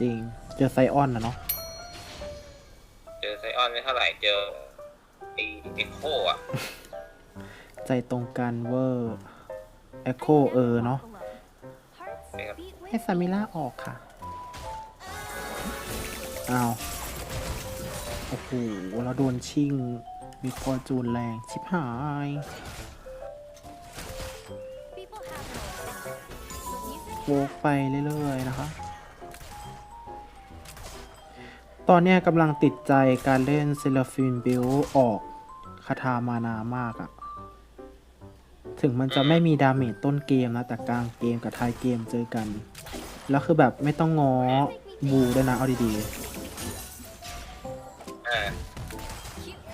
จริง เจอไซออนนะเนาะ เจอไซออนไม่เท่าไหร่ เจอไอเอ็กโคอะ ใจตรงกันเวอร์เอโคเออเนาะ ให้ซามิล่าออกค่ะ อ้าว โอ้โห เราโดนชิง มีพอจูนแรง ชิบหายโวกไปเรื่อยๆนะคะ ตอนเนี้ยกำลังติดใจการเล่นเซลฟินบิลออกคาถามานามากอะถึงมันจะไม่มีดาเมจต้นเกมนะ แต่กลางเกมกับท้ายเกมเจอกัน แล้วคือแบบไม่ต้องง้อบูด้วยนะ เอาดีอ่า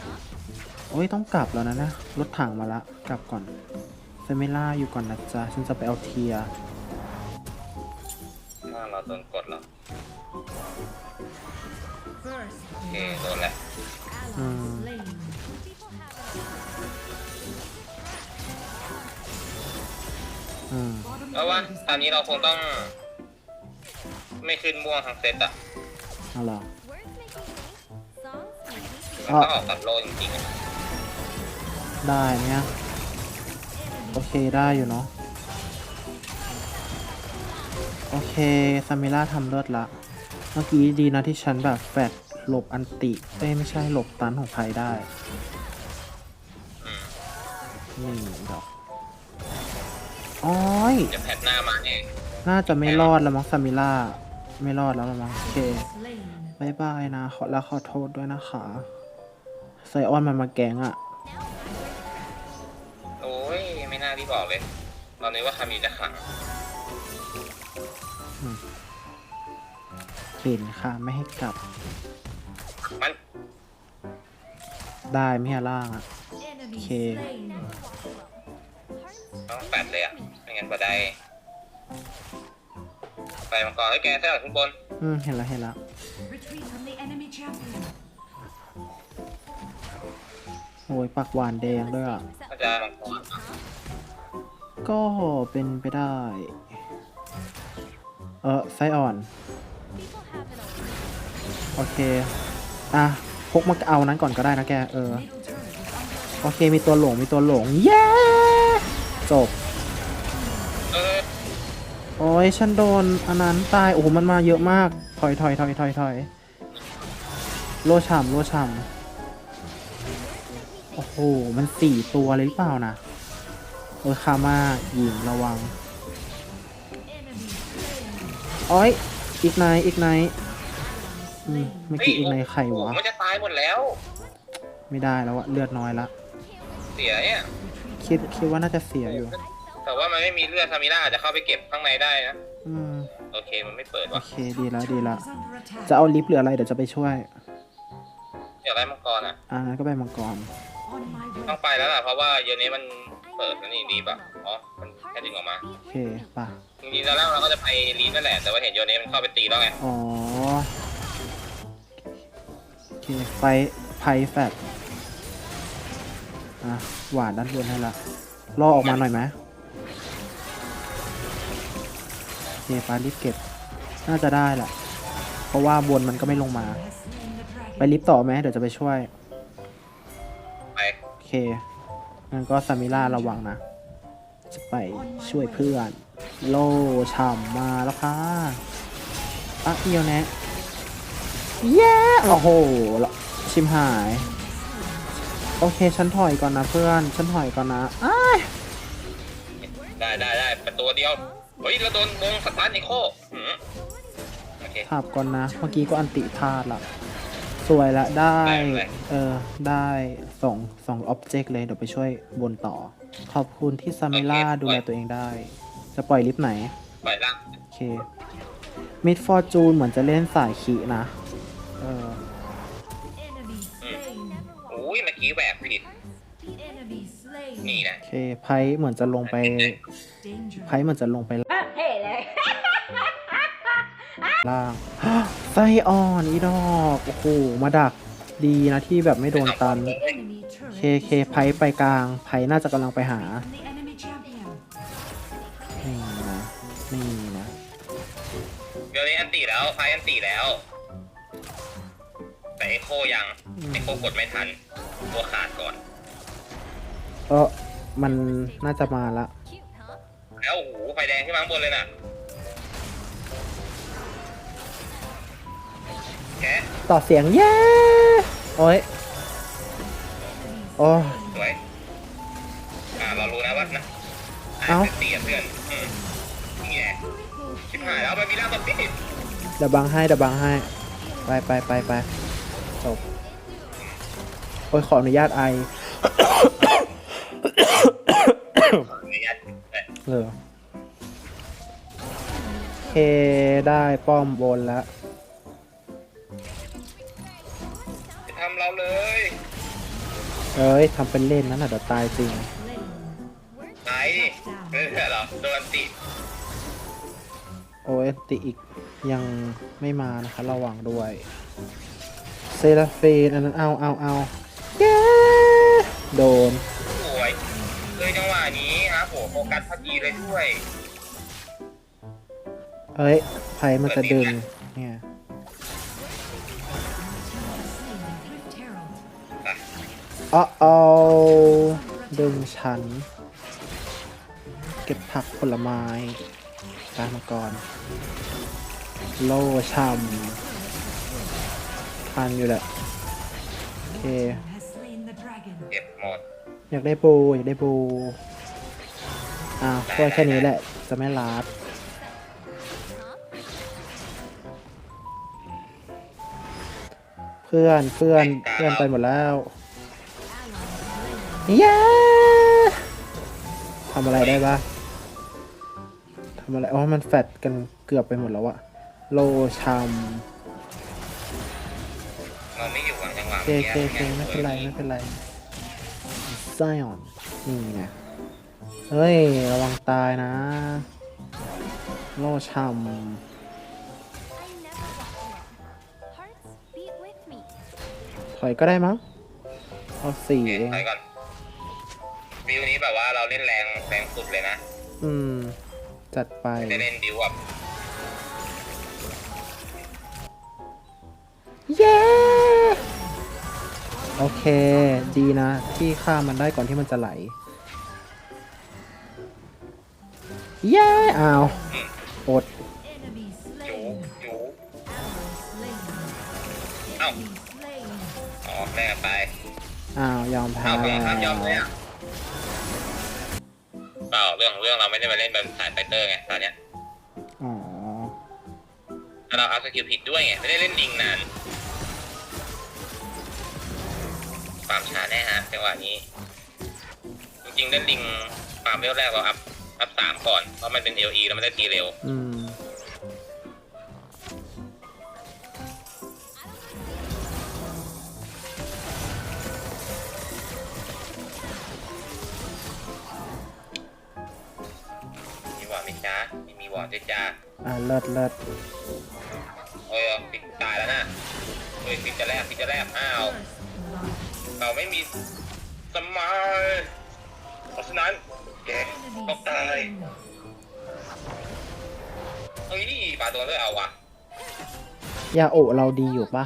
ๆโอ้ยต้องกลับแล้วนะนะ รถถังมาละ กลับก่อนเซมิล่าอยู่ก่อนนะจ๊ะ ฉันจะไปเอาเทียร์ถ้าเราโดนกดเหรอ First โอเคโดนแหละอืม slain. อืมแล้วว่าตอนนี้เราคงต้อง ไม่ขึ้นม่วงทั้งเซตอะเอาเหรอมันต้องออกตัดโลจริงๆอะได้เนี่ยโอเคได้อยู่เนาะโอเคซามิล่าทำเลิศละ เมื่อกี้ดีนะที่ฉันแบบแฟดหลบอันติเอ้ยไม่ใช่หลบตันของไพได้อืมนี่ดอกโอ้ยเดี๋ยวแพทหน้ามาเองน่าจะไม่รอดแล้วมั้งซามิล่า ไม่รอดแล้วละมั้งโอเค Slain. บายบายนะ ขอแล้วขอโทษด้วยนะคะไซออนมันมาแกงอะโอ้ย ไม่น่ารีบบอกเลย ตอนนี้ว่าคามีจะขัง เห็นค่ะ ไม่ให้กลับ มันได้ไม่ให้ล่างอะ Enemy Okay. slain. ต้องแปดเลยอะไม่งั้นบ่ได้ไปมังกรให้แกแท้ข้างบนอืม เห็นแล้วเห็นแล้ว Retreat from the enemy champion. โอ้ยปากหวานแดงด้วยอะถ้าจะมังกรก็เป็นไปได้ เออไซอ่อน โอเค อะพกมาเอานั้นก่อนก็ได้นะแก เออ โอเค มีตัวหลง มีตัวหลง เย้ จบ โอ้ยฉันโดนอันนั้นตาย โอ้โห มันมาเยอะมาก ถอยถอยถอยถอยถอยโลช่ำโลช่ำโอ้โห มันสี่ตัวเลยหรือเปล่านะโอ้คามาหญิงระวัง โอ้ยอีกไนอีกไน อืมเมื่อกี้อีกไนท์ใครโอ้โหวะ มันจะตายหมดแล้ว ไม่ได้แล้วอะเลือดน้อยละ เสียเนี่ยคิดคิดว่าน่าจะเสียอยู่ แต่ว่ามันไม่มีเลือดซามิล่าอาจจะเข้าไปเก็บข้างในได้นะ อืม โอเค มันไม่เปิดโอว่ะเคดีแล้วดีแล้ว Is under attack. จะเอาลิฟต์หรืออะไรเดี๋ยวจะไปช่วยอยากได้มังกรอะ อ่างั้นก็ไปมังกร On my ต้อง way. ไปแล้วล่ะ เพราะว่าเดี๋ยวนี้มันเปิดแล้วนี่รีบอะ อ๋อ มันแค่ดึงออกมาโอเคป่ะ จริงๆแล้วเราก็จะไปรีบนั่นแหละ แต่ว่าเห็นโยเนี้มันเข้าไปตีแล้วไง อ๋อโอ เคไฟไพแฟตอะหวานด้านบนให้ละล่อออกมาหน่อยไหมโอเคปารีบเก็บ น่าจะได้แหละ เพราะว่าบนมันก็ไม่ลงมา Has slain the dragon. ไปลิฟต์ต่อไหมเดี๋ยวจะไปช่วย ไปโอเคงั้นก็ซามิล่าระวังนะ จะไปช่วยเพื่อน โลฉ่ำมาแล้วค่ะอะเอียวแนะ เย้โอ้โหชิมหาย โอเค ฉันถอยก่อนนะเพื่อน ฉันถอยก่อนนะอ้ายได้ได้ได้ประตูเดียว เฮ้ยเราโดนวงสตาร์ทนิโคหืมโอเค ถับก่อนนะ เมื่อกี้ก็อันติพลาดละสวยละได้ ได้เลย เออ ได้สองสองอ็อบเจกต์เลย เดี๋ยวไปช่วยบนต่อ ขอบคุณที่ซามิล่าดูแลตัวเองได้ จะปล่อยลิฟต์ไหนไปล่าง โอเค มิดฟอร์จูนเหมือนจะเล่นสายขีนะ ไพ่เหมือนจะลงไป Danger. ไพ่เหมือนจะลงไปล่างไส้อ่อนอีดอกโอ้โหมาดักดีนะที่แบบไม่โดนตัน Enemy เค turret. เคไพ่ไปกลางไพ่น่าจะกำลังไปหา From the enemy champion. นี่นะนี่นะเดี๋ยวนี้อันตีแล้วไปช้อันตีแล้ว แต่เอโคยังเอโคกดไม่ทันตัวขาดก่อนเออ มันน่าจะมาละแล้วโอ้โหไฟแดงขึ้นมาข้างบนเลยน่ะแกะต่อเสียงเย้โอ้ยโอ้ย สวย อ่าเรารู้นะว่านะเอ้า เตียเพื่อนอืมนี่ไงชิบหายแล้วมันมีร่างสปิริตเดี๋ยวบังให้เดี๋ยวบังให้ ไปไปไปไปจบโอ้ยขออนุญาตไอ นี่ไง เออเคได้ป้อมบนแล้วจะทำเราเลยเอ้ยทำเป็นเล่นนั่นน่ะเดี๋ยวตายจริง ไหนเออเหรอโดนติโอเอติอีกยังไม่มานะคะ ระวังด้วย เซราฟีนอันนั้นเอาเอาเอาเย้โดนสวย เลยจังหวะนี้ครับโหโฟกัสพอดีเลยด้วยเอ้ยไพ่มันจะดึง เนี่ย Rift Herald. อ๋อเอาดึงฉัน เก็บผักผลไม้ตามมาก่อน โล่ช่ำทันอยู่แหละ โอเค อยากได้บูอยากได้บูอ้าวก็แค่นี้แหละจะไม่ลาดเพื่อนเพื่อนเพื่อนไปหมดแล้วเย้ทำอะไรได้บ้างทำอะไรอ๋อมันแฟดกันเกือบไปหมดแล้วอะโลชัมเราไม่อยู่หวังจังหวะเคเคเคไม่เป็นไรไม่เป็นไร ไซออนนี่ไงเฮ้ย ระวังตายนะ โลชัมถอยก็ได้มั้งเอาสี่โอเคเองถอยก่อนวิวนี้แบบว่าเราเล่นแรงแรงสุดเลยนะ อืม จัดไปไม่ได้เล่นดิวแบบเย้ โอเคดีนะ ที่ฆ่ามันได้ก่อนที่มันจะไหลเย้อ้าวอด Enemy จู slain. จู Slain. Ow. Enemy slain. อ๋อแลกไปอ้าวยอมแพ้เอาแล้ฝั่งข้ามยอมเลยวอะเปล่าเรื่องเรื่องเราไม่ได้มาเล่นแบบสายไฟเตอร์ไงตอนเนี้ยอ๋อแต่เราเอาสกิลผิดด้วยไงไม่ได้เล่นดิงนาน ความช้าแน่ฮะจังหวะนี้ จริงๆเล่นดิงความเร็วแรกเราอัพอัพสามก่อน เพราะมันเป็น LE แล้วมันได้ตีเร็ว อืม มีวอร์ดไหมจ๊ะไม่มีวอร์ดด้วยจ้าอ่าเลิศเลิศโอ้ยปิดตายแล้วนะเฮ้ยปิดจะแลกปิดจะแลกอ้าว First blood. เราไม่มีสมายเพราะฉะนั้นแก Enemy ต้องตาย slain. เฮ้ยปาตัวด้วยเอาวะยาโอะเราดีอยู่ปะ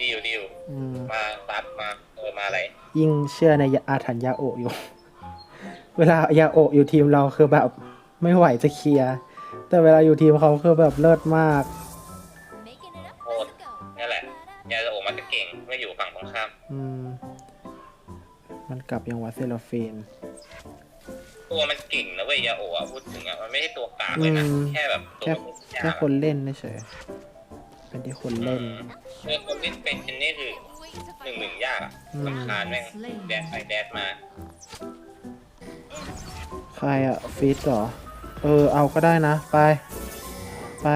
ดีอยู่ดีอยู่อืมมาซับมาเออมาอะไรยิ่งเชื่อในอาถรรพ์ยาโอะอยู่ เวลายาโอะอยู่ทีมเราคือแบบไม่ไหวจะเคลียร์ แต่เวลาอยู่ทีมเขาคือแบบเลิศมาก ก่งเมื่ออยู่ฝั่งตรงข้าม อืม มันกลับยังวะเซลฟีน ตัวมันเก่งนะเว้ยยาโอะอะพูดถึงอะมันไม่ใช่ตัวกลางเลยนะ อืม แค่แบบตัวแค่มันยาแค่กคนเล่นเฉยเป็นที่คนเล่นเรื่องคนเล่นเป็นชนนี่คือหนึ่งหนึ่งยากอะอืมลำคาญแม่งแดดไปแดดมา ใครอะฟีดเหรอ เออ เอาก็ได้นะ ไป ไป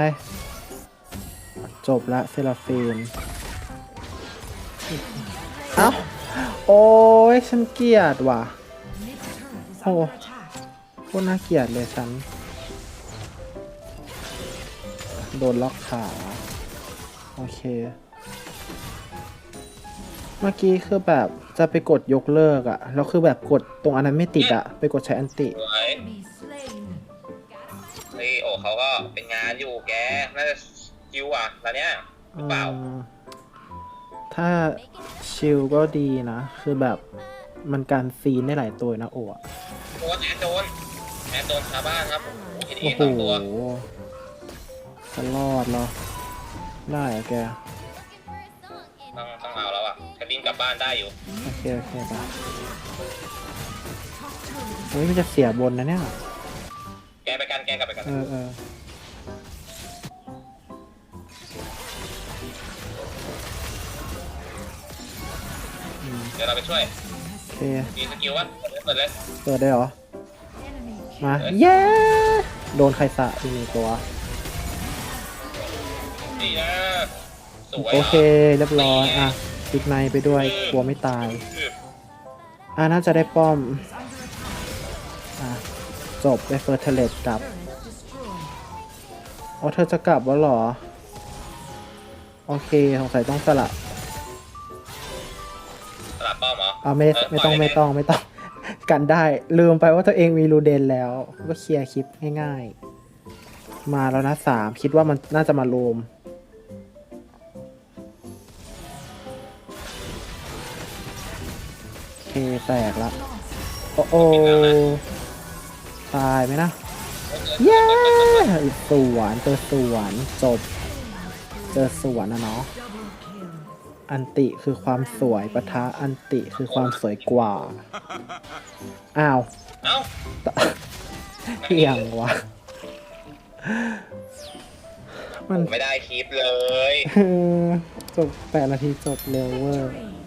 จบละเซลฟีน เอ้าโอ้ยฉันเกลียดว่ะ Mid turret is Oh. under attack. โคตรน่าเกลียดเลยฉัน โดนล็อกขา โอเค เมื่อกี้คือแบบจะไปกดยกเลิกอะแล้วคือแบบกดตรงอันนั้นไม่ติดอะไปกดใช้อันติ สวย Enemy slain. เฮ้ยโอ้เขาก็เป็นงานอยู่แก น่าจะคิวอะแล้วเนี้ย หรือเปล่าเออถ้า ชิลก็ดีนะ คือแบบมันการซีนได้หลายตัวนะโอ้อะโดนแอดโดนแอดโดนชาวบ้านครับเอ็นเอโอ้โหสองตัวจะรอดเหรอ ได้เหรอแก ต้องต้องเอาแล้วอะจะลิงกลับบ้านได้อยู่ โอเค โอเคไปเฮ้ยมันจะเสียบนนะเนี่ย แกไปกันแกกลับไปกัน เออเออ ดี๋ยวเราไปช่วยโอเคมีสกิลวะเปิดเลย เปิดได้เหรอ Enemy มาเย้โดนใครสะอีกหนึ่งตัว นี่นะสวยโอเคเรียบร้อยอะปิกไนไปด้วยกลัวไม่ตายอะน่าจะได้ป้อม อะจบไปเฟิร์เทเลตกลับ turret destroyed. เอาเธอจะกลับวะเหรอ โอเคสงสัยต้องสลับสลับป้อม เหรอเอาไม่เออไม่ต้องปล่อยเลยไม่ต้องไม่ต้องกันได้ ลืมไปว่าตัวเองมีรูเดนแล้ว ก็เคลียร์คลิปง่ายๆ มาแล้วนะสามคิดว่ามันน่าจะมารวมโอเคแตกละ โอ้โอตายไหมนะเย้สวนเจอสวนจบ เจอสวนนะเนาะ Double kill. อันติคือความสวยปะทะอันติคือความสวยกว่า อ้าวเอ้าเพียงวะ มันไม่ได้คลิปเลย จบแปดนาทีจบเร็วเวอร์ Three.